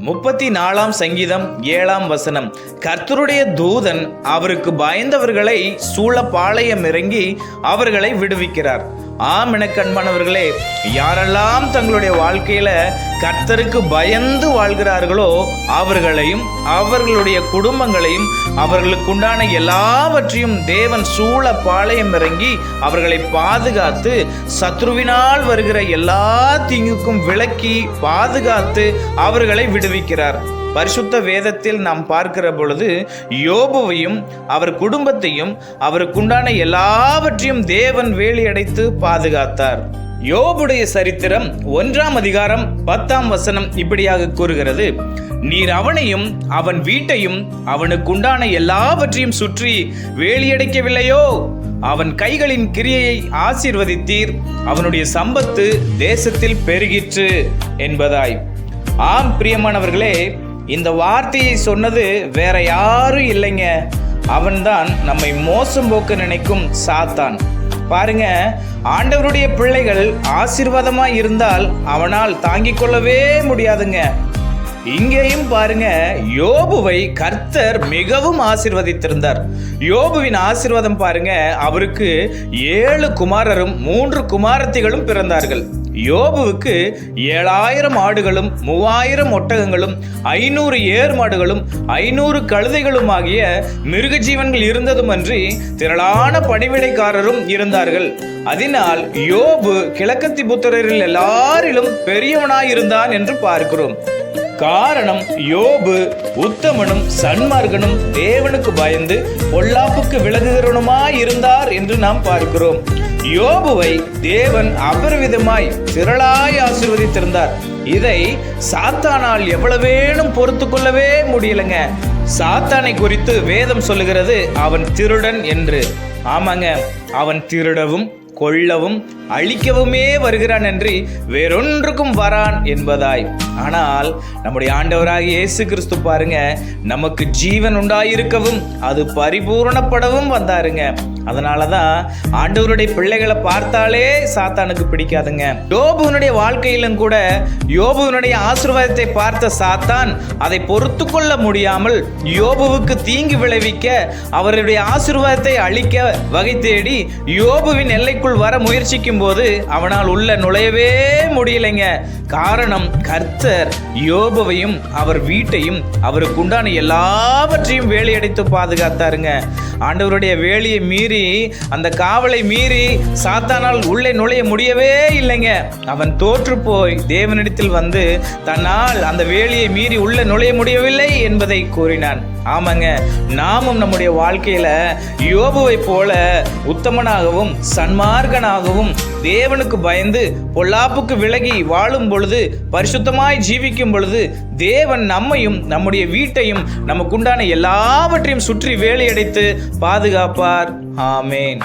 முப்பத்தி நாலாம் சங்கீதம் ஏழாம் வசனம். கர்த்தருடைய தூதன் அவருக்கு பயந்தவர்களை சூழ பாளையம் இறங்கி அவர்களை விடுவிக்கிறார். ஆம் என கண்பானவர்களே யாரெல்லாம் தங்களுடைய வாழ்க்கையில கர்த்தருக்கு பயந்து வாழ்கிறார்களோ அவர்களையும் அவர்களுடைய குடும்பங்களையும் அவர்களுக்குண்டான எல்லாவற்றையும் தேவன் சூழ பாளையம் இறங்கி அவர்களை பாதுகாத்து சத்ருவினால் வருகிற எல்லா தீங்குக்கும் விலக்கி பாதுகாத்து அவர்களை விடுவிக்கிறார். பரிசுத்த வேதத்தில் நாம் பார்க்கிற பொழுது யோபுவையும் அவர் குடும்பத்தையும் அவருக்குண்டான எல்லாவற்றையும் தேவன் வேலியடைத்து பாதுகாத்தார். யோபுடைய சரித்திரம் ஒன்றாம் அதிகாரம் பத்தாம் வசனம் இப்படியாக கூறுகிறது. நீர் அவனையும் அவன் வீட்டையும் அவனுக்குண்டான எல்லாவற்றையும் சுற்றி வேலியடைக்கவில்லையோ? அவன் கைகளின் கிரியையை ஆசீர்வதித்தீர் அவனுடைய சம்பத்து தேசத்தில் பெருகிற்று என்பதாய். ஆம் பிரியமானவர்களே இந்த வார்த்தையை சொன்னது வேற யாரும் இல்லைங்க. அவன்தான் நம்மை மோசம் போக்க நினைக்கும் சாத்தான். பாருங்க ஆண்டவருடைய பிள்ளைகள் ஆசீர்வாதமாக இருந்தால் அவனால் தாங்கிக் கொள்ளவே முடியாதுங்க. இங்கேயும் பாருங்க யோபுவை கர்த்தர் மிகவும் ஆசிர்வதித்திருந்தார். யோபுவின் ஆசிர்வாதம் பாருங்க அவருக்கு ஏழு குமாரரும் மூன்று குமாரத்திகளும் பிறந்தார்கள். யோபுவுக்கு ஏழாயிரம் ஆடுகளும் மூவாயிரம் ஒட்டகங்களும் ஐநூறு ஏர் மாடுகளும் ஐநூறு கழுதைகளும் ஆகிய மிருக ஜீவன்கள் இருந்ததுமன்றி திரளான பணிவிடைக்காரரும் இருந்தார்கள். அதனால் யோபு கிழக்கத்தி புத்திரரில் எல்லாரிலும் பெரியவனாயிருந்தான் என்று பார்க்கிறோம். காரணம் யோபு உத்தமனும் சன்மார்கனும் தேவனுக்கு பயந்து பொல்லாப்புக்கு விலகுகிறவனுமாய் இருந்தார் என்று நாம் பார்க்கிறோம். யோபுவை தேவன் அபரிவிதமாய் திரளாய் ஆசிர்வதித்திருந்தார். இதை சாத்தானால் எவ்வளவேனும் பொறுத்து கொள்ளவே முடியலங்க. சாத்தானை குறித்து வேதம் சொல்லுகிறது அவன் திருடன் என்று. ஆமாங்க அவன் திருடவும் கொள்ளவும் அழிக்கவுமே வருகிறான் என்று வேறொன்றுக்கும் வரான் என்பதாய். ஆனால் நம்முடைய ஆண்டவராக இயேசு கிறிஸ்து பாருங்க நமக்கு ஜீவன் உண்டாயிருக்கவும் அது பரிபூரணப்படவும் வந்தாருங்க. அதனால தான் ஆண்டவருடைய பிள்ளைகளை பார்த்தாலே சாத்தானுக்கு பிடிக்காதுங்க. யோபுவனுடைய வாழ்க்கையிலும் கூட யோபுவனுடைய ஆசிர்வாதத்தை பார்த்த சாத்தான் அதை பொறுத்து கொள்ள முடியாமல் யோபுவுக்கு தீங்கு விளைவிக்க அவருடைய ஆசீர்வாதத்தை அழிக்க வகை தேடி யோபுவின் எல்லைக்குள் வர முயற்சிக்கும் போது அவனால் உள்ள நுழையவே முடியலைங்க. காரணம் கர்த்த கர்த்தர் யோபுவையும் அவர் வீட்டையும் அவருக்கு உண்டான எல்லாவற்றையும் வேலையடைத்து பாதுகாத்தாருங்க. ஆண்டவருடைய வேலையை மீறி அந்த காவலை மீறி சாத்தானால் உள்ளே நுழைய முடியவே இல்லைங்க. அவன் தோற்று போய் தேவனிடத்தில் வந்து தன்னால் அந்த வேலையை மீறி உள்ளே நுழைய முடியவில்லை என்பதை கூறினான். ஆமாங்க. நாமும் நம்முடைய வாழ்க்கையில யோபுவை போல உத்தமனாகவும் சன்மார்கனாகவும் தேவனுக்கு பயந்து பொல்லாப்புக்கு விலகி வாழும் பொழுது பரிசுத்தமாய் ஜீவிக்கும் பொழுது தேவன் நம்மையும் நம்முடைய வீட்டையும் நமக்குண்டான எல்லாவற்றையும் சுற்றி வேலையடைத்து பாதுகாப்பார். ஆமேன்.